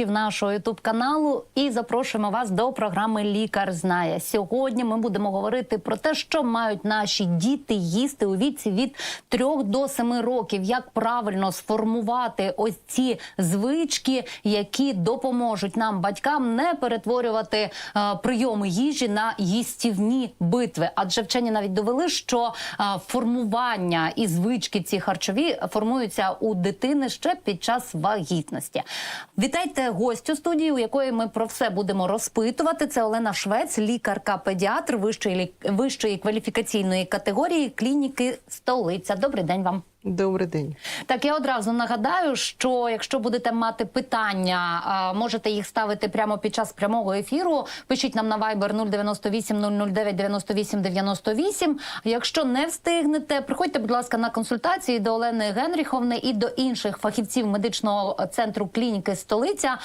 глядачів нашого ютуб каналу і запрошуємо вас до програми Лікар знає. Сьогодні ми будемо говорити про те, що мають наші діти їсти у віці від 3 до 7 років, як правильно сформувати ось ці звички, які допоможуть нам, батькам, не перетворювати е, прийоми їжі на їстівні битви. Адже вчені навіть довели, що е, формування і звички ці харчові формуються у дитини ще під час вагітності. Вітайте гостю студії, у якої ми про все будемо розпитувати. Це Олена Швець, лікарка-педіатр вищої вищої кваліфікаційної категорії клініки столиця. Добрий день вам. Добрий день. Так, я одразу нагадаю, що якщо будете мати питання, можете їх ставити прямо під час прямого ефіру. Пишіть нам на Viber 098 009 98 98. Якщо не встигнете, приходьте, будь ласка, на консультації до Олени Генріховни і до інших фахівців медичного центру клініки столиця.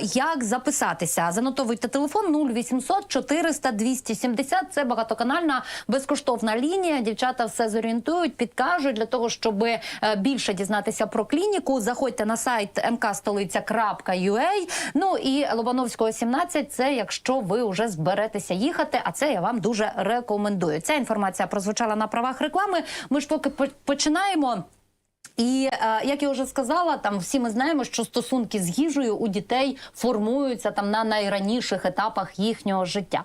Як записатися? Занотовуйте телефон 0800 400 270. Це багатоканальна безкоштовна лінія. Дівчата все зорієнтують, підкажуть для того, щоб е, більше дізнатися про клініку. Заходьте на сайт mkstolica.ua. Ну і Лобановського 17 – Це якщо ви вже зберетеся їхати. А це я вам дуже рекомендую. Ця інформація прозвучала на правах реклами. Ми ж поки починаємо. І е, як я вже сказала, там всі ми знаємо, що стосунки з їжею у дітей формуються там на найраніших етапах їхнього життя.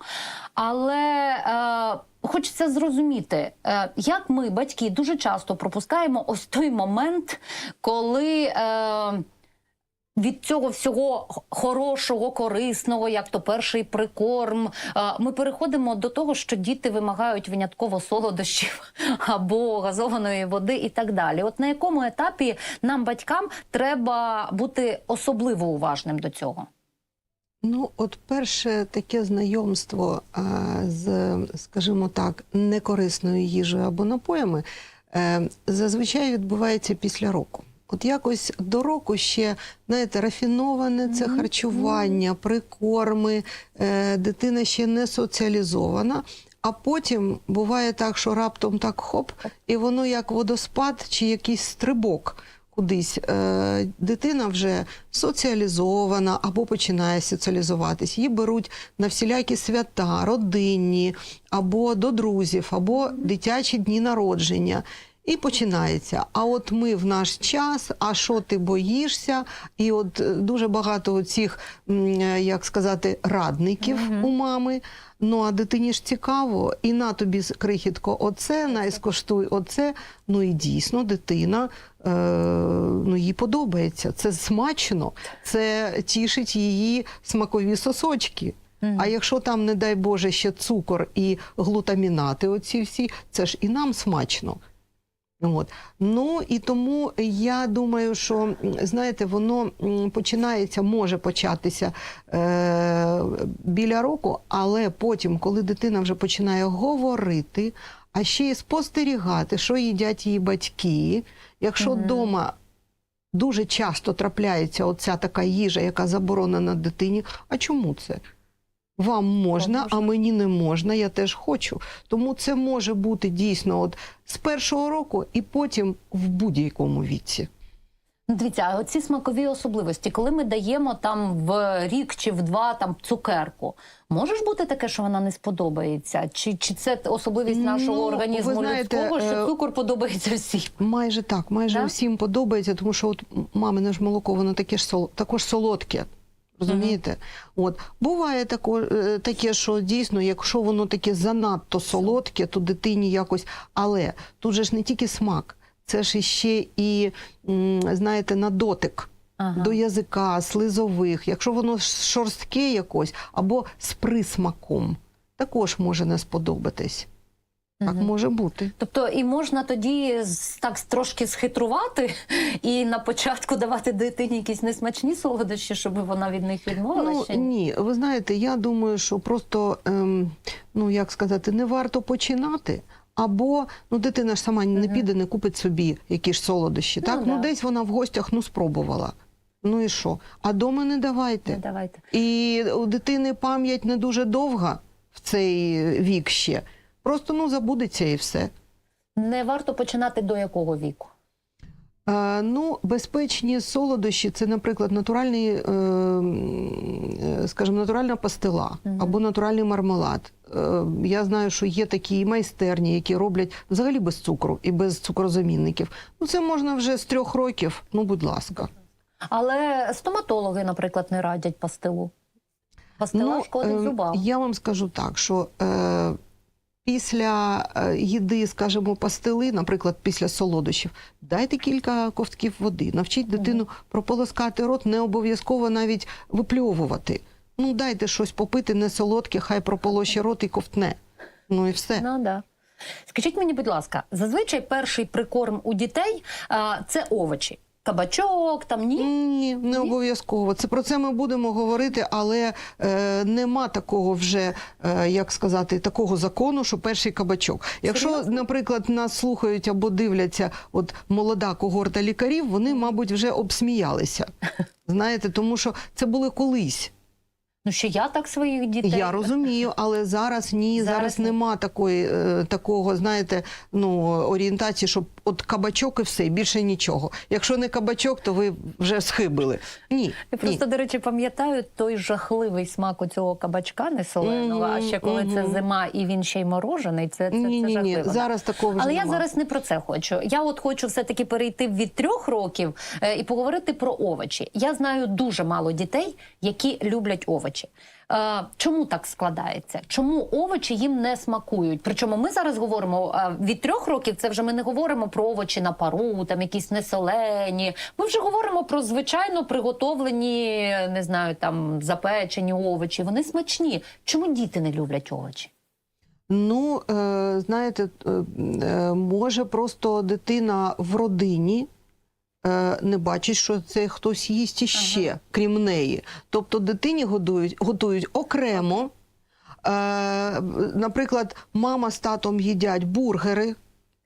Але е, хочеться зрозуміти, е, як ми, батьки, дуже часто пропускаємо ось той момент, коли. Е, від цього всього хорошого, корисного, як то перший прикорм, е, ми переходимо до того, що діти вимагають винятково солодощів або газованої води і так далі. От на якому етапі нам, батькам, треба бути особливо уважним до цього? Ну, от перше таке знайомство а, з, скажімо так, некорисною їжею або напоями е, зазвичай відбувається після року. От якось до року ще, знаєте, рафіноване це харчування, прикорми, е, дитина ще не соціалізована. А потім буває так, що раптом так хоп, і воно як водоспад чи якийсь стрибок кудись. Е, дитина вже соціалізована або починає соціалізуватись. Її беруть на всілякі свята, родинні, або до друзів, або дитячі дні народження. І починається. А от ми в наш час, а що ти боїшся? І от е, дуже багато цих, як сказати, радників у мами. Ну а дитині ж цікаво, і на тобі крихітко, оце найскоштуй, оце. Ну і дійсно дитина е, ну, їй подобається. Це смачно, це тішить її смакові сосочки. А якщо там, не дай Боже, ще цукор і глутамінати, оці всі, це ж і нам смачно. От. Ну і тому я думаю, що знаєте, воно починається, може початися е, біля року, але потім, коли дитина вже починає говорити, а ще й спостерігати, що їдять її батьки, якщо вдома дуже часто трапляється оця така їжа, яка заборонена дитині, а чому це? Вам можна, а мені не можна, я теж хочу. Тому це може бути дійсно от з першого року і потім в будь-якому віці. Ну, Дивіться, а оці смакові особливості, коли ми даємо там в рік чи в два там цукерку, може ж бути таке, що вона не сподобається? Чи, чи це особливість нашого Ну, організму знаєте, людського, що е, цукор подобається всім? Майже так, майже Да? усім подобається, тому що от мамине ж молоко, воно таке ж сол, також солодке. Розумієте? От буває тако, е, таке, що дійсно, якщо воно таке занадто солодке, то дитині якось. Але тут же ж не тільки смак, це ж іще і, знаєте, на дотик. Ага. до язика, слизових, якщо воно шорстке якось або з присмаком, також може не сподобатись. Так Мгм. може бути. Тобто і можна тоді так трошки схитрувати і на початку давати дитині якісь несмачні солодощі, щоб вона від них відмовилася? Ну ні, ви знаєте, я думаю, що просто ем, ну як сказати, не варто починати. Або ну дитина ж сама не піде, не купить собі якісь солодощі. Ну, так, да. ну десь вона в гостях ну спробувала. Ну і що? А дома не давайте. Не давайте. І у дитини пам'ять не дуже довга в цей вік ще. Просто ну забудеться і все. Не варто починати до якого віку? Е, ну, безпечні солодощі це, наприклад, натуральний, е, е, скажімо, натуральна пастила або натуральний мармелад. Я знаю, що є такі майстерні, які роблять взагалі без цукру і без цукрозамінників. Ну, це можна вже з трьох років. Ну, будь ласка. Але стоматологи, наприклад, не радять пастилу. Пастила шкодить е, зубам. Я вам скажу так, що е, після е, їди, скажімо, пастили, наприклад, після солодощів, дайте кілька ковтків води, навчіть дитину прополоскати рот, не обов'язково навіть випльовувати. Ну, дайте щось попити, не солодке, хай прополоще рот і ковтне. Ну і все. Ну да. Скажіть мені, будь ласка, зазвичай перший прикорм у дітей а, це овочі. Кабачок, там ні. Ні, не Ні? обов'язково. Це про це ми будемо говорити, але е, нема такого вже, е, як сказати, такого закону, що перший кабачок. Якщо, Серйозно? наприклад, нас слухають або дивляться, от молода когорта лікарів, вони, мабуть, вже обсміялися. Знаєте, тому що це були колись. Ну що я так своїх дітей. Я розумію, але зараз ні, Зараз зараз, нема такої е, такого, знаєте, ну орієнтації, щоб от кабачок і все, і більше нічого. Якщо не кабачок, то ви вже схибили. Ні, Я ні. просто, до речі, пам'ятаю той жахливий смак у цього кабачка несоленого, а ще коли це зима і він ще й морожений, це, це, ні, це ні, ні. жахливо. Зараз такого вже Але я зараз не про це хочу. Я от хочу все-таки перейти від трьох років е, і поговорити про овочі. Я знаю дуже мало дітей, які люблять овочі. Чому так складається? Чому овочі їм не смакують? Причому ми зараз говоримо від трьох років. Це вже ми не говоримо про овочі на пару, там якісь несолені. Ми вже говоримо про звичайно приготовлені, не знаю, там запечені овочі. Вони смачні. Чому діти не люблять овочі? Ну, е, знаєте, е, е, може просто дитина в родині. Е, Не бачить, що це хтось їсть іще, крім неї. Тобто дитині годують, готують окремо. Е, наприклад, мама з татом їдять бургери,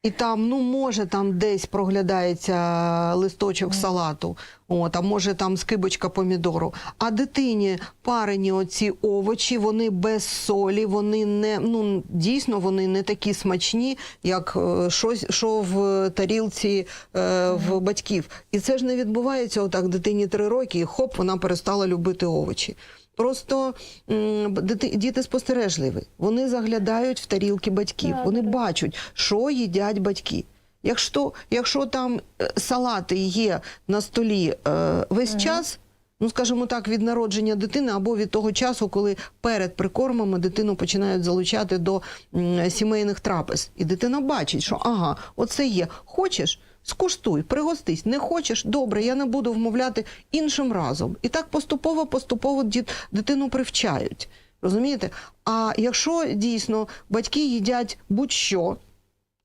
і там, ну, може, там десь проглядається листочок салату, от, а може там скибочка помідору. А дитині парені оці овочі, вони без солі, вони не ну дійсно вони не такі смачні, як е, щось, що в тарілці е, в батьків. І це ж не відбувається отак дитині три роки, і хоп, вона перестала любити овочі. Просто діти спостережливі. Вони заглядають в тарілки батьків, вони бачать, що їдять батьки. Якщо, якщо там е, салати є на столі е, весь час, ну скажімо так, від народження дитини або від того часу, коли перед прикормами дитину починають залучати до м, сімейних трапез, і дитина бачить, що ага, оце є. Хочеш? Скуштуй, пригостись. Не хочеш? Добре, я не буду вмовляти іншим разом. І так поступово, поступово діт, дитину привчають. Розумієте? А якщо дійсно батьки їдять будь-що,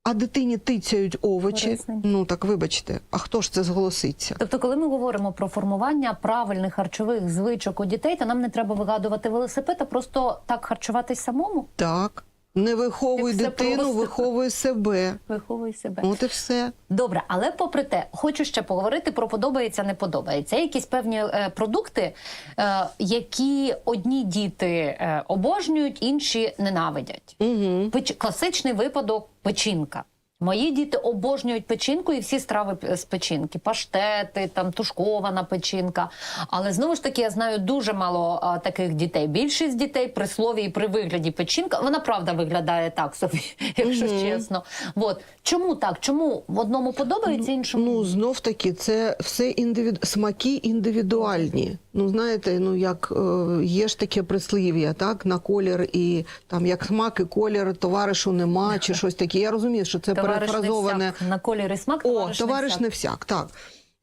а дитині тицяють овочі, Корисненько. ну так вибачте, а хто ж це зголоситься? Тобто, коли ми говоримо про формування правильних харчових звичок у дітей, то нам не треба вигадувати велосипед, а просто так харчуватись самому. Так. Не виховуй Як все дитину, просто. виховуй себе. Виховуй себе. От і все. Добре, але попри те, хочу ще поговорити про подобається, не подобається. Є якісь певні е, продукти, е, які одні діти е, обожнюють, інші ненавидять. Угу. Печ... Класичний випадок печінка. Мої діти обожнюють печінку і всі страви з печінки, паштети, там тушкована печінка. Але знову ж таки, я знаю дуже мало а, таких дітей. Більшість дітей при слові і при вигляді печінка, вона правда виглядає так собі, якщо Мгм. чесно. От чому так? Чому в одному подобається, іншому? Ну, знов таки, це все індивід... смаки індивідуальні. Ну, знаєте, ну як е, є ж таке прислів'я, так, на колір і там як смак і колір товаришу нема, чи щось таке. Я розумію, що це перефразоване. всяк. на колір і смак. О, товариш, товариш не всяк. так.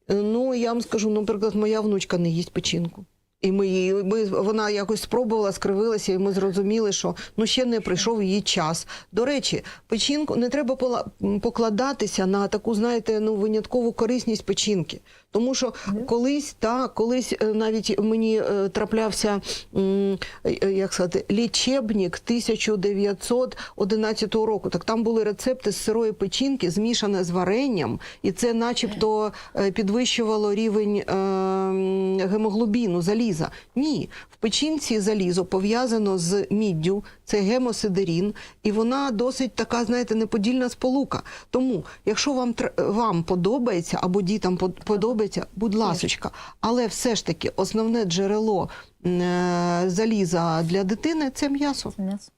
Ну, я вам скажу, ну, наприклад, моя внучка не їсть печінку. І ми, її- ми, вона якось спробувала, скривилася, і ми зрозуміли, що ну ще не прийшов її час. До речі, печінку не треба покладатися на таку, знаєте, ну виняткову корисність печінки. Тому що колись, та, колись е, навіть мені е, траплявся, е, як сказати, лічебник 1911 року. Так там були рецепти з сирої печінки, змішане з варенням, і це начебто підвищувало рівень гемоглобіну, заліза. Ні, в печінці залізо пов'язано з міддю, це гемосидерін, і вона досить така, знаєте, неподільна сполука. Тому, якщо вам вам подобається або дітям под- подобається, будь ласочка, але все ж таки основне джерело заліза для дитини це м'ясо. М'ясо.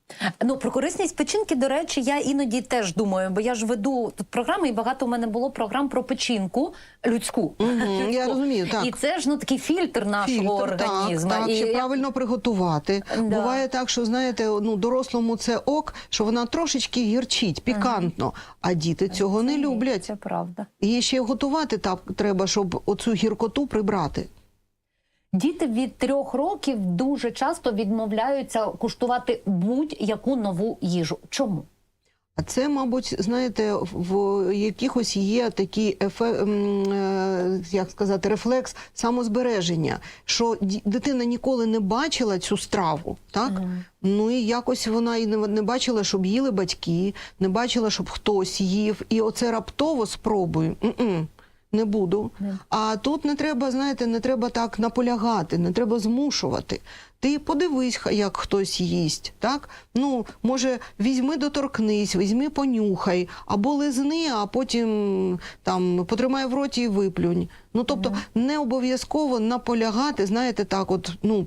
Ну про корисність печінки, до речі, я іноді теж думаю, бо я ж веду тут програми, і багато у мене було програм про печінку людську. Мгм, Людську. я розумію, так. І це ж ну такий фільтр нашого Фільтр, організму. Так, так, і ще я- правильно приготувати. Да. Буває так, що знаєте, ну дорослому це ок, що вона трошечки гірчить, пікантно, а діти цього не люблять. Це правда. І ще готувати так треба, щоб оцю гіркоту прибрати. Діти від трьох років дуже часто відмовляються куштувати будь-яку нову їжу. Чому? А це, мабуть, знаєте, в якихось є такий ефе, е, як сказати, рефлекс самозбереження, що дитина ніколи не бачила цю страву, так? Мгм. Ну і якось вона і не, бачила, щоб їли батьки, не бачила, щоб хтось їв. І оце раптово спробую. М-м, не буду. А тут не треба, знаєте, не треба так наполягати, не треба змушувати. Ти подивись, як хтось їсть, так? Ну, може, візьми доторкнись, візьми понюхай, або лизни, а потім там потримай в роті і виплюнь. Ну, тобто, не обов'язково наполягати, знаєте, так, от, ну.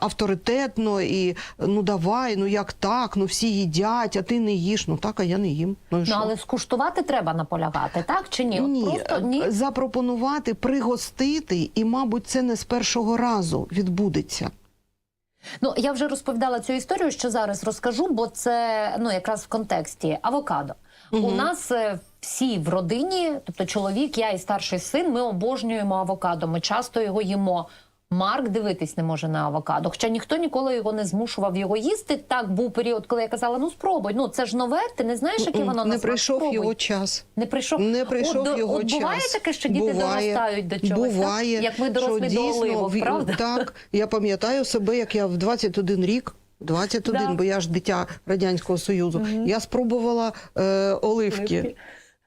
Авторитетно і ну давай, ну як так, ну всі їдять, а ти не їш. Ну так, а я не їм. Ну, і Ну що? але скуштувати треба наполягати, так чи ні? От Ні, Просто ні. запропонувати, пригостити, і, мабуть, це не з першого разу відбудеться. Ну я вже розповідала цю історію, що зараз розкажу, бо це ну якраз в контексті авокадо. У нас е, всі в родині, тобто чоловік, я і старший син, ми обожнюємо авокадо. Ми часто його їмо. Марк дивитись не може на авокадо. Хоча ніхто ніколи його не змушував його їсти. Так був період, коли я казала: ну спробуй. Ну це ж нове, ти не знаєш, яке воно не прийшов Спробуй. його час. Не прийшов, Не прийшов от, його от час. Буває таке, що діти Буває. доростають до чогось. Буває, так? Як ми що дорослі до дійсно оливок, правда? Так, я пам'ятаю себе, як я в 21 рік. 21, Да. бо я ж дитя Радянського Союзу. Я спробувала е, оливки. Оливки.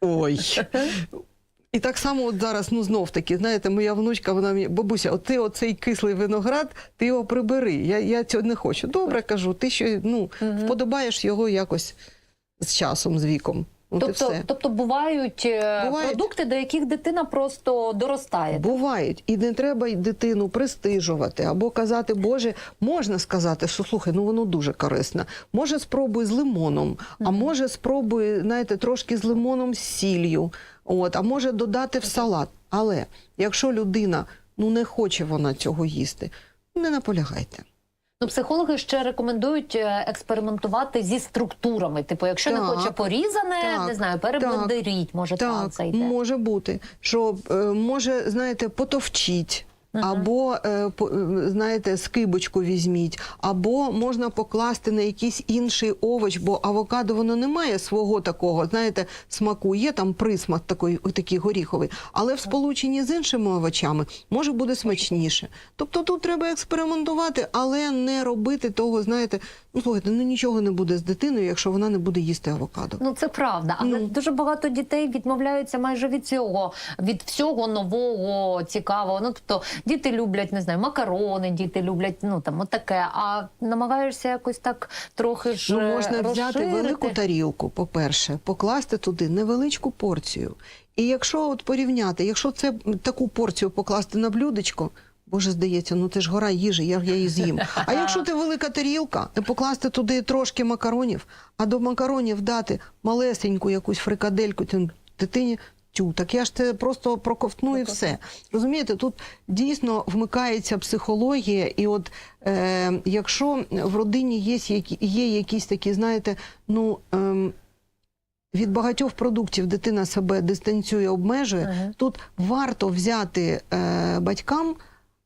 Ой. І так само от зараз, ну знов таки, знаєте, моя внучка, вона мені, бабуся, от ти оцей кислий виноград, ти його прибери. Я, я цього не хочу. Добре, кажу, ти що ну, вподобаєш його якось з часом, з віком. От Тобто, все. тобто бувають, е, Бувають. продукти, до яких дитина просто доростає. Бувають, і не треба дитину пристижувати або казати, Боже, можна сказати, що слухай, ну воно дуже корисне. Може, спробуй з лимоном, а може, спробуй, знаєте, трошки з лимоном з сіллю. От, а може додати в салат. Але якщо людина ну не хоче вона цього їсти, не наполягайте. Ну, психологи ще рекомендують е, експериментувати зі структурами. Типу, якщо не хоче порізане, так, не знаю, переблендеріть, може так, там це йде. може бути, що е, може, знаєте, потовчіть. Або е, е, знаєте, скибочку візьміть, або можна покласти на якийсь інший овоч, бо авокадо воно не має свого такого, знаєте, смаку. Є там присмак такий, такий горіховий, але в сполученні з іншими овочами може буде смачніше. Тобто тут треба експериментувати, але не робити того, знаєте, ну слухайте, ну нічого не буде з дитиною, якщо вона не буде їсти авокадо. Ну це правда, але Ну. дуже багато дітей відмовляються майже від цього, від всього нового, цікавого. Ну тобто діти люблять, не знаю, макарони, діти люблять, ну там отаке. А намагаєшся якось так трохи ж Ну, можна взяти велику тарілку, по-перше, покласти туди невеличку порцію. І якщо от порівняти, якщо це таку порцію покласти на блюдечко, Боже, здається, ну це ж гора їжі, я, я її з'їм. А якщо це велика тарілка, і покласти туди трошки макаронів, а до макаронів дати малесеньку якусь фрикадельку дитині. Тю, так я ж це просто проковтну і все. Розумієте, тут дійсно вмикається психологія, і от е, якщо в родині є, є якісь такі, знаєте, ну. Ем, від багатьох продуктів дитина себе дистанціює, обмежує. Мгм. Тут варто взяти е, батькам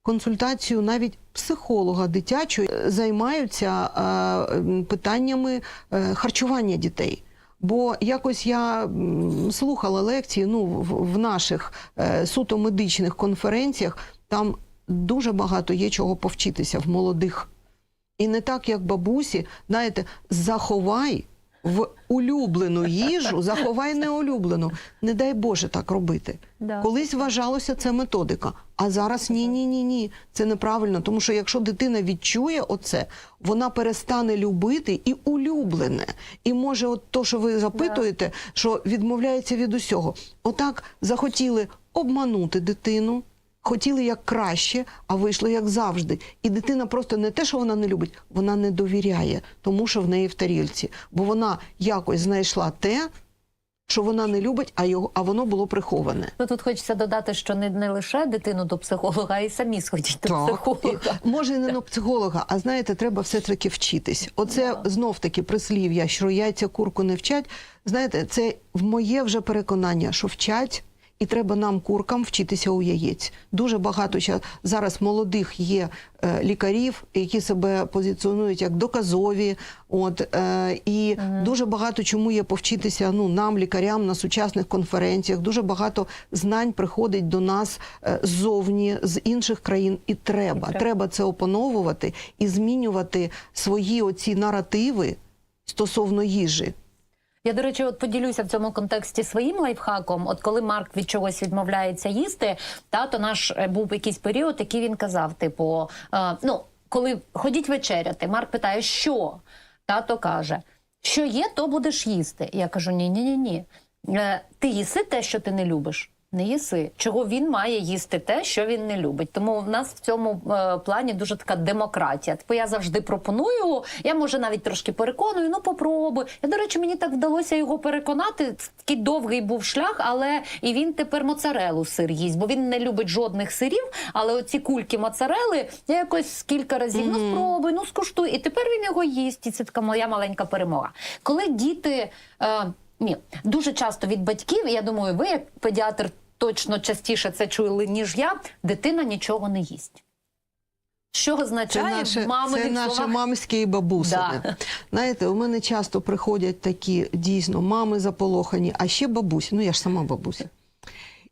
консультацію навіть психолога дитячого, Е, займаються е, питаннями е, харчування дітей. Бо якось я слухала лекції ну, в, наших е, суто медичних конференціях, там дуже багато є чого повчитися в молодих. І не так, як бабусі, знаєте, заховай в улюблену їжу, заховай неулюблену. Не дай Боже так робити. Да. Колись вважалося це методика, а зараз ні, ні, ні, ні. Це неправильно. Тому що якщо дитина відчує оце, вона перестане любити і улюблене. І може, от то, що ви запитуєте, що відмовляється від усього. Отак захотіли обманути дитину. Хотіли як краще, а вийшло як завжди. І дитина просто не те, що вона не любить, вона не довіряє тому, що в неї в тарілці. Бо вона якось знайшла те, що вона не любить, а його, а воно було приховане. Ну тут хочеться додати, що не, не лише дитину до психолога, а й самі сходіть до психолога. І, може, не на психолога, а знаєте, треба все-таки вчитись. Оце знов таки прислів'я, що яйця курку не вчать. Знаєте, це в моє вже переконання, що вчать. І треба нам, куркам, вчитися у яєць. Дуже багато зараз молодих є е, лікарів, які себе позиціонують як доказові. От е, і дуже багато чому є повчитися ну нам, лікарям, на сучасних конференціях. Дуже багато знань приходить до нас е, ззовні з інших країн. І треба, треба. треба це опановувати і змінювати свої оці наративи стосовно їжі. Я, до речі, от поділюся в цьому контексті своїм лайфхаком. От коли Марк від чогось відмовляється їсти, тато наш е, був якийсь період, який він казав: типу, е, ну, коли ходіть вечеряти, Марк питає, що? Тато каже, що є, то будеш їсти. Я кажу: ні, ні, ні, ні. Е, Ти їси те, що ти не любиш. Не їси. Чого він має їсти те, що він не любить. Тому в нас в цьому е, плані дуже така демократія. Типу я завжди пропоную. Я може навіть трошки переконую. Ну попробуй. Я до речі, мені так вдалося його переконати. Такий довгий був шлях, але і він тепер моцарелу сир їсть, бо він не любить жодних сирів. Але оці кульки моцарели я якось кілька разів ну спробуй, ну скуштуй. І тепер він його їсть. І це така моя маленька перемога. Коли діти. Е, ні, дуже часто від батьків, я думаю, ви як педіатр точно частіше це чули, ніж я. Дитина нічого не їсть. Що Це означає наше, в маминих це наше словах? мамське і бабусине. Да. Знаєте, у мене часто приходять такі дійсно мами заполохані, а ще бабусі. Ну я ж сама бабуся.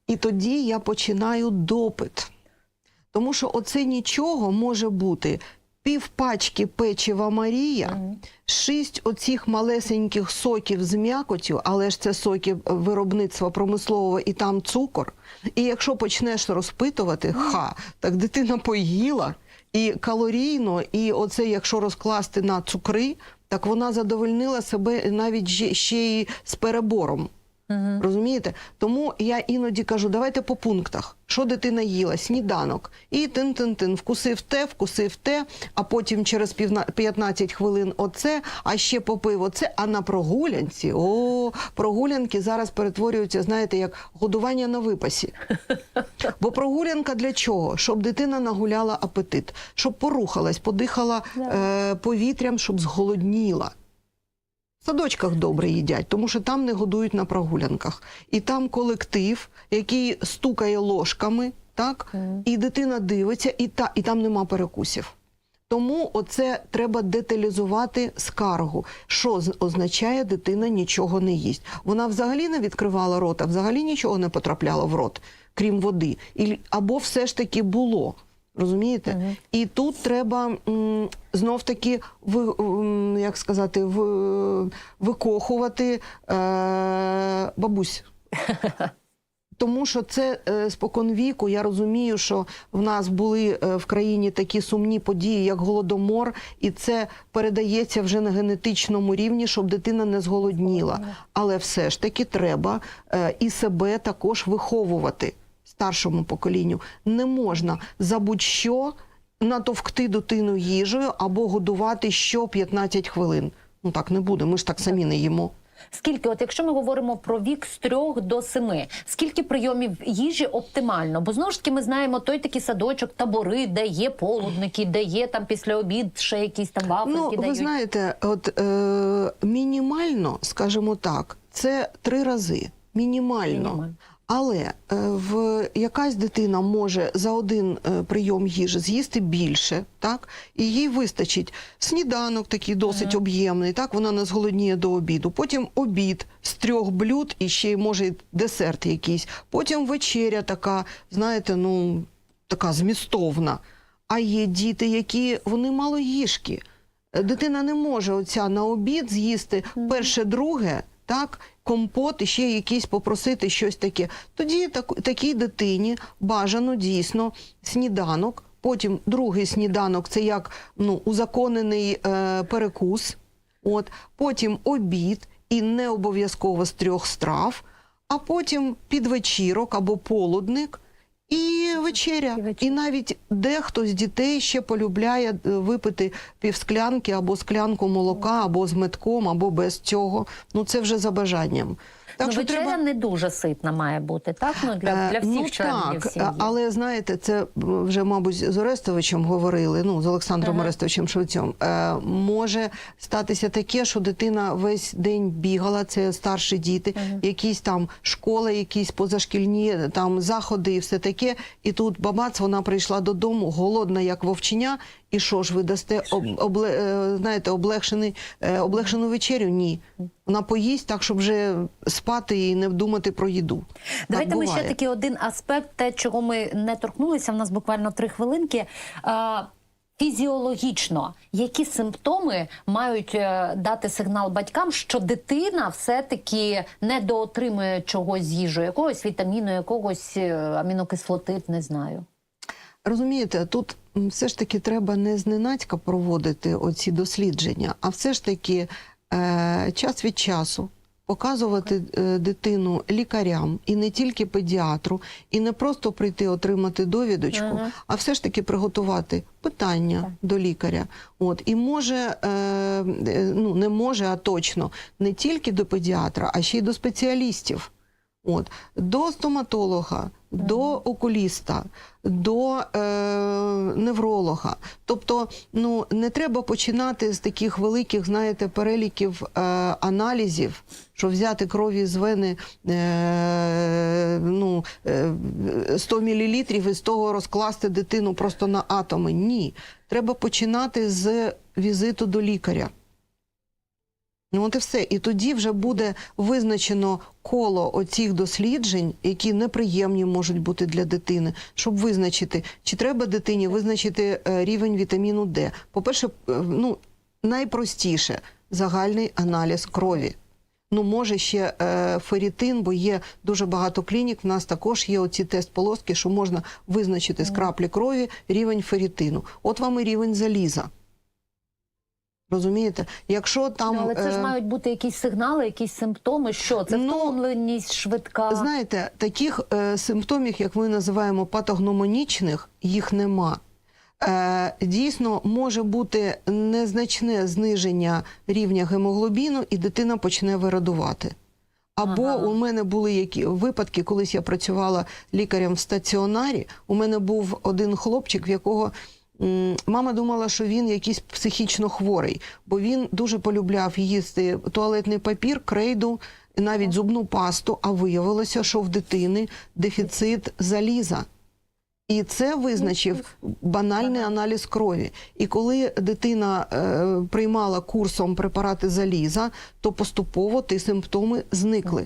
І тоді я починаю допит. Тому що оце нічого може бути півпачки печива Марія, шість оцих малесеньких соків з м'якотю, але ж це соки виробництва промислового і там цукор. І якщо почнеш розпитувати, ха, так дитина поїла, і калорійно, і оце, якщо розкласти на цукри, так вона задовольнила себе навіть ще- ще й з перебором. Розумієте? Тому я іноді кажу, давайте по пунктах. Що дитина їла? Сніданок. І тин-тин-тин, вкусив те, вкусив те, а потім через півна- 15 хвилин оце, а ще попив оце. А на прогулянці, о, прогулянки зараз перетворюються, знаєте, як годування на випасі. Бо прогулянка для чого? Щоб дитина нагуляла апетит, щоб порухалась, подихала е, повітрям, щоб зголодніла. Садочках добре їдять, тому що там не годують на прогулянках. І там колектив, який стукає ложками, так? і дитина дивиться, і, та, і там нема перекусів. Тому оце треба деталізувати скаргу. Що означає дитина нічого не їсть? Вона взагалі не відкривала рота, взагалі нічого не потрапляло в рот, крім води. Або все ж таки було. Розумієте? І тут треба м, знов таки ви, м, як сказати, в, викохувати е, бабусь. Тому що це е, спокон віку. Я розумію, що в нас були е, в країні такі сумні події, як голодомор, і це передається вже на генетичному рівні, щоб дитина не зголодніла. Але все ж таки треба е, і себе також виховувати старшому поколінню. Не можна за будь-що натовкти дитину їжею або годувати що 15 хвилин. Ну так не буде. Ми ж так самі не їмо. Скільки, от якщо ми говоримо про вік з трьох до семи, скільки прийомів їжі оптимально? Бо знову ж таки ми знаємо той такий садочок, табори, де є полудники, де є там після обід ще якісь там вафельки Ну, ви дають. знаєте, от е, мінімально, скажімо так, це три рази. Мінімально. Мінімально. Але е, в якась дитина може за один е, прийом їжі з'їсти більше, так і їй вистачить сніданок, такий досить об'ємний. Так вона не зголодніє до обіду. Потім обід з трьох блюд і ще й може десерт якийсь. Потім вечеря така, знаєте, ну така змістовна. А є діти, які вони малоїжкі. Е, Дитина не може оця на обід з'їсти перше, друге, так, компот і ще якийсь попросити щось таке. Тоді так, такій дитині бажано дійсно сніданок. Потім другий сніданок це як ну, узаконений е, перекус. От, потім обід і не обов'язково з трьох страв, а потім підвечірок або полудник. І вечеря. І вечеря. І навіть дехто з дітей ще полюбляє е, випити півсклянки або склянку молока, або з метком, або без цього. Ну це вже за бажанням. Так ну, що вечеря треба не дуже ситна має бути, так? Ну, для, Е, для всіх ну, членів так, сім'ї. але знаєте, це вже, мабуть, з Орестовичем говорили, ну, з Олександром Ага. Орестовичем Швецьом. Е, може статися таке, що дитина весь день бігала, це старші діти, якісь там школи, якісь позашкільні там заходи і все таке. І тут бабац, вона прийшла додому, голодна, як вовчення. І що ж ви дасте об, обле, е, знаєте, облегшений, е, облегшену вечерю? Ні. Вона поїсть так, щоб вже спати і не думати про їду. Давайте так ми ще такий один аспект, те, чого ми не торкнулися. В нас буквально три хвилинки. Фізіологічно, які симптоми мають е, дати сигнал батькам, що дитина все-таки недоотримує чогось з їжею, якогось вітаміну, якогось е, амінокислоти, не знаю. Розумієте, тут все ж таки треба не зненацька проводити оці дослідження, а все ж таки е, час від часу показувати е, дитину лікарям і не тільки педіатру, і не просто прийти отримати довідочку, Ага. а все ж таки приготувати питання Так. до лікаря. От і може, е, е, ну не може, а точно не тільки до педіатра, а ще й до спеціалістів. От до стоматолога, до окуліста, до е, невролога. Тобто, ну не треба починати з таких великих, знаєте, переліків е, аналізів, що взяти крові з вени е, ну, е, 100 мл і з того розкласти дитину просто на атоми. Ні. Треба починати з візиту до лікаря. Ну, от і все. І тоді вже буде визначено коло оцих досліджень, які неприємні можуть бути для дитини, щоб визначити, чи треба дитині визначити е, рівень вітаміну Д. По-перше, е, ну, найпростіше загальний аналіз крові. Ну, може ще е, ферритин, бо є дуже багато клінік. В нас також є оці тест полоски, що можна визначити з краплі крові рівень ферритину. От вам і рівень заліза. Розумієте? Якщо там ну, але це ж е, мають бути якісь сигнали, якісь симптоми. Що це Ну, втомленість швидка? Знаєте, таких е, симптомів, як ми називаємо патогномонічних, їх нема. Е, дійсно, може бути незначне зниження рівня гемоглобіну, і дитина почне вирадувати. Або Ага. у мене були які випадки, колись я працювала лікарем в стаціонарі. У мене був один хлопчик, в якого мама думала, що він якийсь психічно хворий, бо він дуже полюбляв їсти туалетний папір, крейду, навіть зубну пасту. А виявилося, що в дитини дефіцит заліза. І це визначив банальний аналіз крові. І коли дитина е, приймала курсом препарати заліза, то поступово ті симптоми зникли.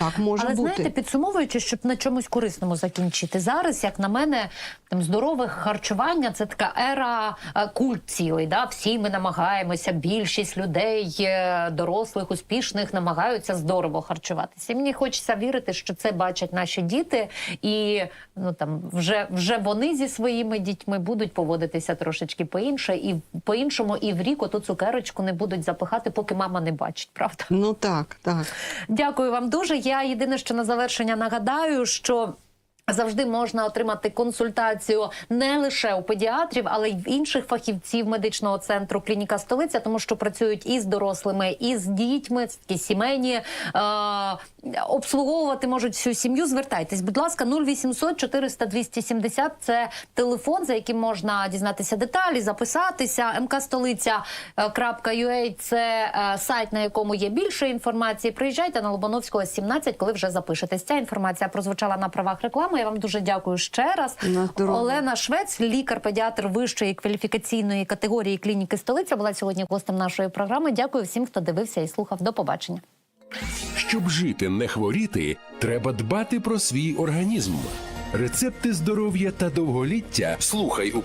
Так може Але бути. знаєте, підсумовуючи, щоб на чомусь корисному закінчити зараз, як на мене, там здорове харчування це така ера е, культ цілий. Да? Всі ми намагаємося, більшість людей, е, дорослих, успішних, намагаються здорово харчуватися. І мені хочеться вірити, що це бачать наші діти, і ну там вже, вже вони зі своїми дітьми будуть поводитися трошечки по-інше, і по-іншому, і в рік оту цукерочку не будуть запихати, поки мама не бачить, правда? Ну так, так. Дякую вам дуже. Я єдине, що на завершення нагадаю, що. Завжди можна отримати консультацію не лише у педіатрів, але й в інших фахівців медичного центру клініка столиця, тому що працюють і з дорослими, і з дітьми, такі сімейні е, обслуговувати можуть всю сім'ю. Звертайтесь, будь ласка, 0800 400 270 – Це телефон, за яким можна дізнатися деталі, записатися. МК столиця.ua – це е, сайт, на якому є більше інформації. Приїжджайте на Лобановського 17, коли вже запишетесь. Ця інформація прозвучала на правах реклами. Я вам дуже дякую ще раз. Олена Швець, лікар-педіатр вищої кваліфікаційної категорії клініки столиця, була сьогодні гостем нашої програми. Дякую всім, хто дивився і слухав. До побачення. Щоб жити, не хворіти, треба дбати про свій організм. Рецепти здоров'я та довголіття слухай у